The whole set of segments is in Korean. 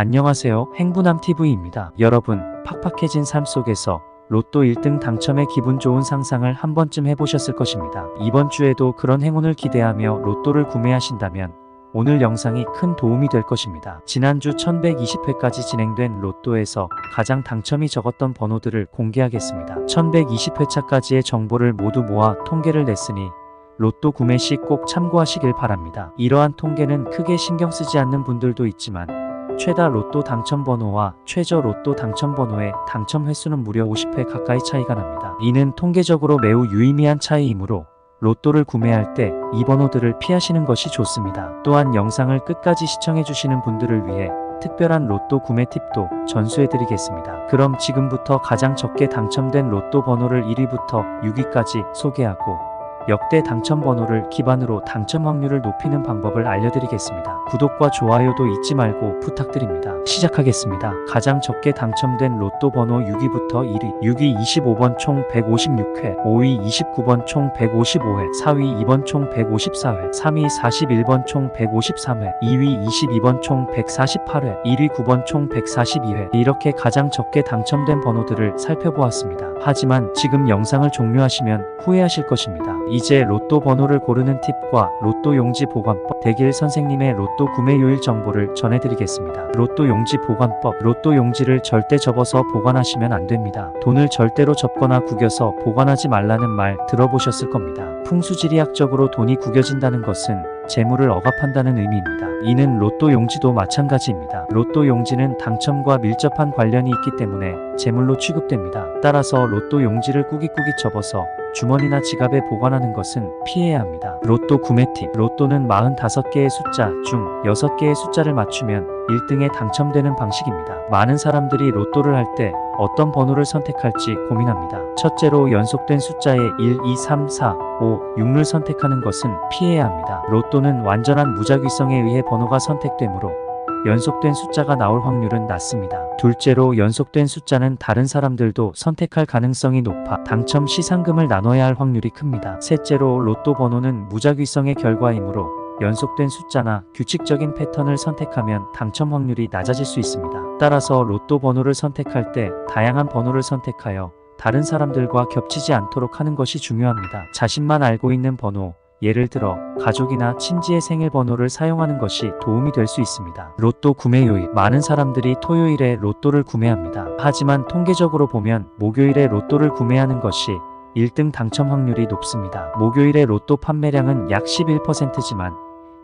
안녕하세요. 행부남TV입니다. 여러분, 팍팍해진 삶 속에서 로또 1등 당첨의 기분 좋은 상상을 한 번쯤 해보셨을 것입니다. 이번 주에도 그런 행운을 기대하며 로또를 구매하신다면 오늘 영상이 큰 도움이 될 것입니다. 지난주 1120회까지 진행된 로또에서 가장 당첨이 적었던 번호들을 공개하겠습니다. 1120회차까지의 정보를 모두 모아 통계를 냈으니 로또 구매 시 꼭 참고하시길 바랍니다. 이러한 통계는 크게 신경 쓰지 않는 분들도 있지만 최다 로또 당첨 번호와 최저 로또 당첨 번호의 당첨 횟수는 무려 50회 가까이 차이가 납니다. 이는 통계적으로 매우 유의미한 차이이므로 로또를 구매할 때 이 번호들을 피하시는 것이 좋습니다. 또한 영상을 끝까지 시청해주시는 분들을 위해 특별한 로또 구매 팁도 전수해드리겠습니다. 그럼 지금부터 가장 적게 당첨된 로또 번호를 1위부터 6위까지 소개하고 역대 당첨 번호를 기반으로 당첨 확률을 높이는 방법을 알려드리겠습니다. 구독과 좋아요도 잊지 말고 부탁드립니다. 시작하겠습니다. 가장 적게 당첨된 로또 번호 6위부터 1위, 6위 25번 총 156회, 5위 29번 총 155회, 4위 2번 총 154회, 3위 41번 총 153회, 2위 22번 총 148회, 1위 9번 총 142회. 이렇게 가장 적게 당첨된 번호들을 살펴보았습니다. 하지만 지금 영상을 종료하시면 후회하실 것입니다. 이제 로또 번호를 고르는 팁과 로또 용지 보관법, 대길 선생님의 로또 구매 요일 정보를 전해드리겠습니다. 로또 용지 보관법, 로또 용지를 절대 접어서 보관하시면 안 됩니다. 돈을 절대로 접거나 구겨서 보관하지 말라는 말 들어보셨을 겁니다. 풍수지리학적으로 돈이 구겨진다는 것은 재물을 억압한다는 의미입니다. 이는 로또 용지도 마찬가지입니다. 로또 용지는 당첨과 밀접한 관련이 있기 때문에 재물로 취급됩니다. 따라서 로또 용지를 꾸깃꾸깃 접어서 주머니나 지갑에 보관하는 것은 피해야 합니다. 로또 구매 팁. 로또는 45개의 숫자 중 6개의 숫자를 맞추면 1등에 당첨되는 방식입니다. 많은 사람들이 로또를 할 때 어떤 번호를 선택할지 고민합니다. 첫째로 연속된 숫자의 1, 2, 3, 4, 5, 6를 선택하는 것은 피해야 합니다. 로 또는 완전한 무작위성에 의해 번호가 선택되므로 연속된 숫자가 나올 확률은 낮습니다. 둘째로 연속된 숫자는 다른 사람들도 선택할 가능성이 높아 당첨 시 상금을 나눠야 할 확률이 큽니다. 셋째로 로또 번호는 무작위성의 결과이므로 연속된 숫자나 규칙적인 패턴을 선택하면 당첨 확률이 낮아질 수 있습니다. 따라서 로또 번호를 선택할 때 다양한 번호를 선택하여 다른 사람들과 겹치지 않도록 하는 것이 중요합니다. 자신만 알고 있는 번호, 예를 들어 가족이나 친지의 생일 번호를 사용하는 것이 도움이 될 수 있습니다. 로또 구매 요일 많은 사람들이 토요일에 로또를 구매합니다. 하지만 통계적으로 보면 목요일에 로또를 구매하는 것이 1등 당첨 확률이 높습니다. 목요일의 로또 판매량은 약 11%지만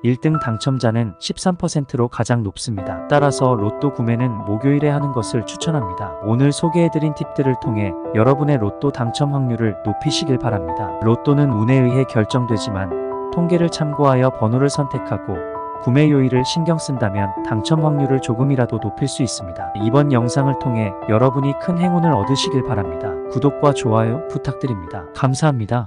1등 당첨자는 13%로 가장 높습니다. 따라서 로또 구매는 목요일에 하는 것을 추천합니다. 오늘 소개해드린 팁들을 통해 여러분의 로또 당첨 확률을 높이시길 바랍니다. 로또는 운에 의해 결정되지만 통계를 참고하여 번호를 선택하고 구매 요일을 신경 쓴다면 당첨 확률을 조금이라도 높일 수 있습니다. 이번 영상을 통해 여러분이 큰 행운을 얻으시길 바랍니다. 구독과 좋아요 부탁드립니다. 감사합니다.